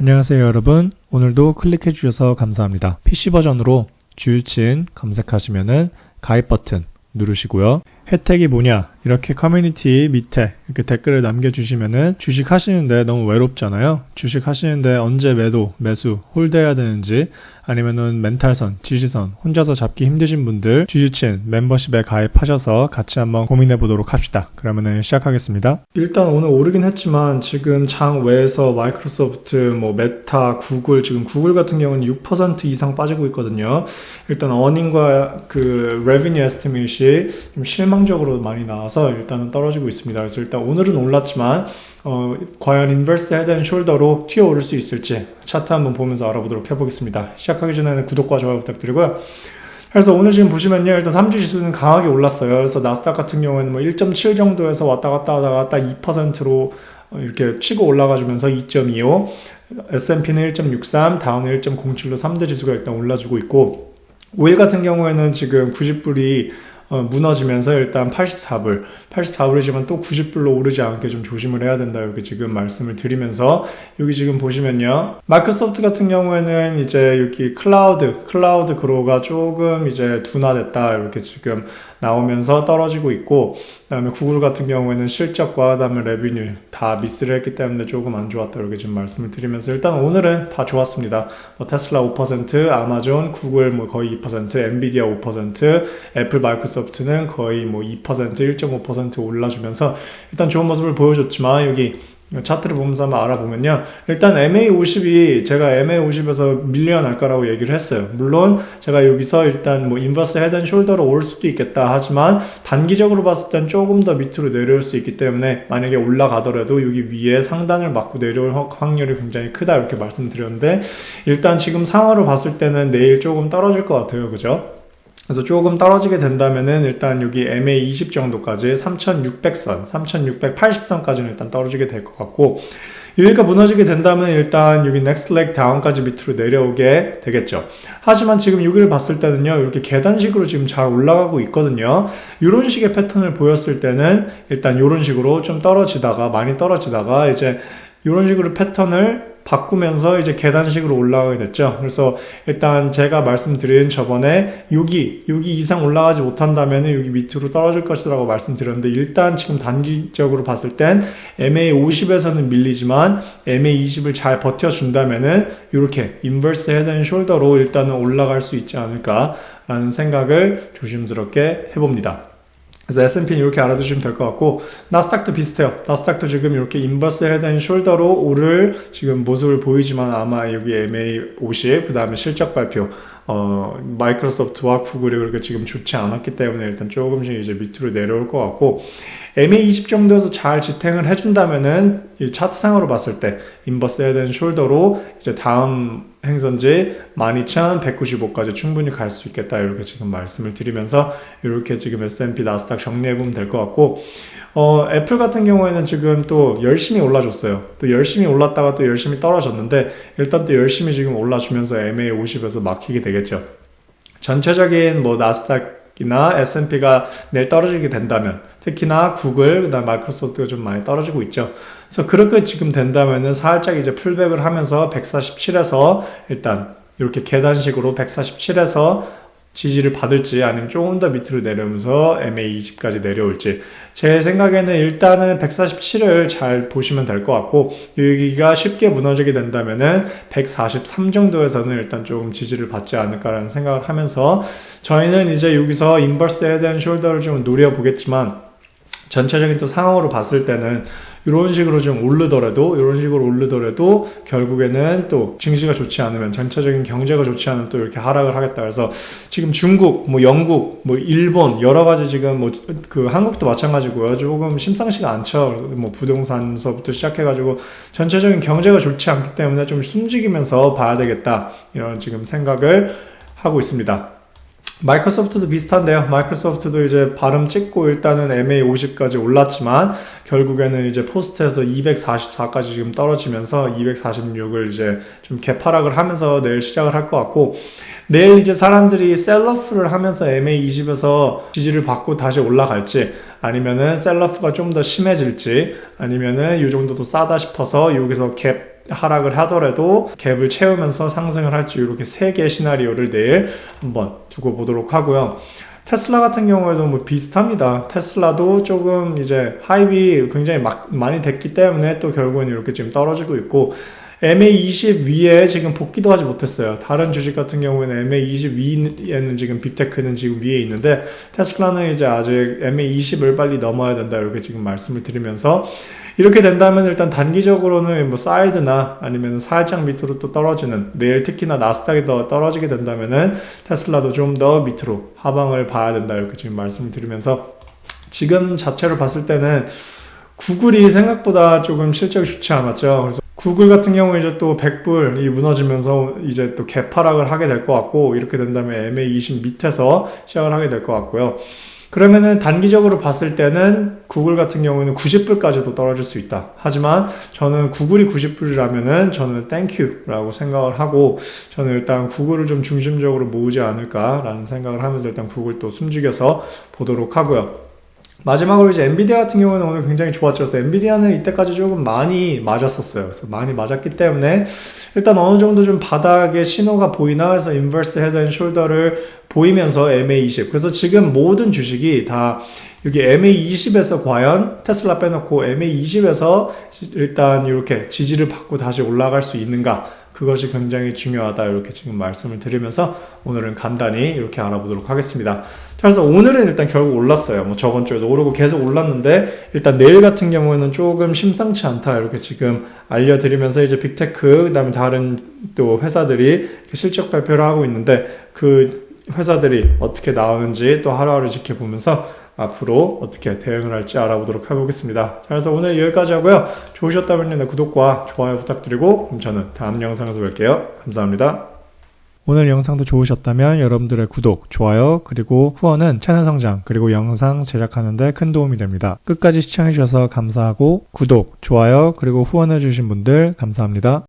안녕하세요 여러분. 오늘도 클릭해 주셔서 감사합니다. PC 버전으로 주유친 검색하시면은 가입 버튼 누르시고요 혜택이 뭐냐? 이렇게 커뮤니티 밑에 이렇게 댓글을 남겨주시면은 주식 하시는데 너무 외롭잖아요. 주식 하시는데 언제 매도 매수 홀드해야 되는지 아니면은 멘탈선 지지선 혼자서 잡기 힘드신 분들 주주친 멤버십에 가입하셔서 같이 한번 고민해 보도록 합시다. 그러면은 시작하겠습니다. 일단 오늘 오르긴 했지만 지금 장 외에서 마이크로소프트 뭐 메타 구글 지금 구글 같은 경우는 6% 이상 빠지고 있거든요. 일단 어닝과 그 레비뉴 에스티메이시 좀 실망적으로 많이 나와서 일단은 떨어지고 있습니다. 그래서 일단 오늘은 올랐지만 어, 과연 인버스 헤드 앤 숄더로 튀어 오를 수 있을지 차트 한번 보면서 알아보도록 해보겠습니다. 시작하기 전에는 구독과 좋아요 부탁드리고요. 그래서 오늘 지금 보시면요. 일단 3주 지수는 강하게 올랐어요. 그래서 나스닥 같은 경우에는 뭐 1.7 정도에서 왔다 갔다 하다가 딱 2%로 이렇게 치고 올라가주면서 2.25, S&P는 1.63, 다우는 1.07로 3대 지수가 일단 올라주고 있고, 오일 같은 경우에는 지금 90불이 어, 무너지면서 일단 84불, 84불이지만 또 90불로 오르지 않게 좀 조심을 해야 된다. 이렇게 지금 말씀을 드리면서 여기 지금 보시면요. 마이크로소프트 같은 경우에는 이제 여기 클라우드, 클라우드 그로가 조금 이제 둔화됐다. 이렇게 지금 나오면서 떨어지고 있고, 그다음에 구글 같은 경우에는 실적과 그다음에 레비뉴 다 미스를 했기 때문에 조금 안 좋았다. 이렇게 지금 말씀을 드리면서 일단 오늘은 다 좋았습니다. 뭐 테슬라 5%, 아마존, 구글 뭐 거의 2%, 엔비디아 5%, 애플 마이크로소프트 는 거의 뭐 2%, 1.5% 올라주면서 일단 좋은 모습을 보여줬지만 여기 차트를 보면서 한번 알아보면요. 일단 MA50이 제가 MA50에서 밀려날 거라고 얘기를 했어요. 물론 제가 여기서 일단 뭐 인버스 헤드 숄더로 올 수도 있겠다 하지만 단기적으로 봤을 땐 조금 더 밑으로 내려올 수 있기 때문에 만약에 올라가더라도 여기 위에 상단을 맞고 내려올 확률이 굉장히 크다 이렇게 말씀드렸는데 일단 지금 상황으로 봤을 때는 내일 조금 떨어질 것 같아요. 그죠? 그래서 조금 떨어지게 된다면은 일단 여기 MA20 정도까지 3600선, 3680선까지는 일단 떨어지게 될 것 같고 여기가 무너지게 된다면 일단 여기 넥스트 렉 다운까지 밑으로 내려오게 되겠죠. 하지만 지금 여기를 봤을 때는요, 이렇게 계단식으로 지금 잘 올라가고 있거든요. 이런 식의 패턴을 보였을 때는 일단 이런 식으로 좀 떨어지다가, 많이 떨어지다가 이제 이런 식으로 패턴을 바꾸면서 이제 계단식으로 올라가게 됐죠. 그래서 일단 제가 말씀드린 저번에 여기 여기 이상 올라가지 못한다면 여기 밑으로 떨어질 것이라고 말씀드렸는데 일단 지금 단기적으로 봤을 땐 MA50에서는 밀리지만 MA20을 잘 버텨준다면은 이렇게 인버스 헤드 앤 숄더로 일단은 올라갈 수 있지 않을까라는 생각을 조심스럽게 해봅니다. 그래서 S&P는 이렇게 알아두시면 될 것 같고 나스닥도 비슷해요. 나스닥도 지금 이렇게 인버스 헤드 앤 숄더로 오를 지금 모습을 보이지만 아마 여기 MA50 그 다음에 실적 발표 어, 마이크로소프트와 구글이 그렇게 지금 좋지 않았기 때문에 일단 조금씩 이제 밑으로 내려올 것 같고 MA20 정도에서 잘 지탱을 해준다면은 이 차트상으로 봤을 때 인버스 헤드 앤 숄더로 이제 다음 행선지 12,195까지 충분히 갈 수 있겠다 이렇게 지금 말씀을 드리면서 이렇게 지금 S&P 나스닥 정리해 보면 될 것 같고 어, 애플 같은 경우에는 지금 또 열심히 올라줬어요. 또 열심히 올랐다가 또 열심히 떨어졌는데 일단 또 열심히 지금 올라주면서 MA50에서 막히게 되겠죠. 전체적인 뭐 나스닥이나 S&P가 내일 떨어지게 된다면 특히나 구글, 그다음 마이크로소프트가 좀 많이 떨어지고 있죠. 그래서 그렇게 지금 된다면은 살짝 이제 풀백을 하면서 147에서 일단 이렇게 계단식으로 147에서 지지를 받을지 아니면 조금 더 밑으로 내려오면서 MA20까지 내려올지. 제 생각에는 일단은 147을 잘 보시면 될 것 같고 여기가 쉽게 무너지게 된다면은 143 정도에서는 일단 조금 지지를 받지 않을까라는 생각을 하면서 저희는 이제 여기서 인버스에 대한 숄더를 좀 노려보겠지만 전체적인 또 상황으로 봤을 때는 이런 식으로 좀 오르더라도 이런 식으로 오르더라도 결국에는 또 증시가 좋지 않으면 전체적인 경제가 좋지 않으면 또 이렇게 하락을 하겠다. 그래서 지금 중국 뭐 영국 뭐 일본 여러 가지 지금 뭐 그 한국도 마찬가지고요. 조금 심상치가 않죠. 뭐 부동산서부터 시작해가지고 전체적인 경제가 좋지 않기 때문에 좀 숨죽이면서 봐야 되겠다. 이런 지금 생각을 하고 있습니다. 마이크로소프트도 비슷한데요. 마이크로소프트도 이제 발음 찍고 일단은 MA50까지 올랐지만 결국에는 이제 포스트에서 244까지 지금 떨어지면서 246을 이제 좀 개파락을 하면서 내일 시작을 할 것 같고 내일 이제 사람들이 셀러프를 하면서 MA20에서 지지를 받고 다시 올라갈지 아니면은 셀러프가 좀 더 심해질지 아니면은 이 정도도 싸다 싶어서 여기서 갭 하락을 하더라도 갭을 채우면서 상승을 할지 이렇게 세 개의 시나리오를 내일 한번 두고 보도록 하고요. 테슬라 같은 경우에도 뭐 비슷합니다. 테슬라도 조금 이제 하입이 굉장히 막, 많이 됐기 때문에 또 결국은 이렇게 지금 떨어지고 있고 MA20 위에 지금 복귀도 하지 못했어요. 다른 주식 같은 경우에는 MA20 위에는 지금 빅테크는 지금 위에 있는데 테슬라는 이제 아직 MA20을 빨리 넘어야 된다 이렇게 지금 말씀을 드리면서 이렇게 된다면 일단 단기적으로는 뭐 사이드나 아니면 살짝 밑으로 또 떨어지는 내일 특히나 나스닥이 더 떨어지게 된다면은 테슬라도 좀 더 밑으로 하방을 봐야 된다 이렇게 지금 말씀을 드리면서 지금 자체로 봤을 때는 구글이 생각보다 조금 실적이 좋지 않았죠. 그래서 구글 같은 경우 이제 또 100불이 무너지면서 이제 또 개파락을 하게 될 것 같고 이렇게 된다면 MA20 밑에서 시작을 하게 될 것 같고요. 그러면은 단기적으로 봤을 때는 구글 같은 경우는 90불까지도 떨어질 수 있다. 하지만 저는 구글이 90불이라면은 저는 땡큐라고 생각을 하고 저는 일단 구글을 좀 중심적으로 모으지 않을까라는 생각을 하면서 일단 구글 또 숨죽여서 보도록 하고요. 마지막으로 이제 엔비디아 같은 경우는 오늘 굉장히 좋았죠. 그래서 엔비디아는 이때까지 조금 많이 맞았었어요. 그래서 많이 맞았기 때문에 일단 어느 정도 좀 바닥의 신호가 보이나 해서 인버스 헤드 앤 숄더를 보이면서 MA20. 그래서 지금 모든 주식이 다 여기 MA20에서 과연 테슬라 빼놓고 MA20에서 일단 이렇게 지지를 받고 다시 올라갈 수 있는가? 그것이 굉장히 중요하다. 이렇게 지금 말씀을 드리면서 오늘은 간단히 이렇게 알아보도록 하겠습니다. 그래서 오늘은 일단 결국 올랐어요. 뭐 저번 주에도 오르고 계속 올랐는데 일단 내일 같은 경우에는 조금 심상치 않다. 이렇게 지금 알려드리면서 이제 빅테크, 그 다음에 다른 또 회사들이 실적 발표를 하고 있는데 그 회사들이 어떻게 나오는지 또 하루하루 지켜보면서 앞으로 어떻게 대응을 할지 알아보도록 해보겠습니다. 자, 그래서 오늘 여기까지 하고요. 좋으셨다면 구독과 좋아요 부탁드리고 그럼 저는 다음 영상에서 뵐게요. 감사합니다. 오늘 영상도 좋으셨다면 여러분들의 구독, 좋아요, 그리고 후원은 채널 성장, 그리고 영상 제작하는데 큰 도움이 됩니다. 끝까지 시청해주셔서 감사하고 구독, 좋아요, 그리고 후원해주신 분들 감사합니다.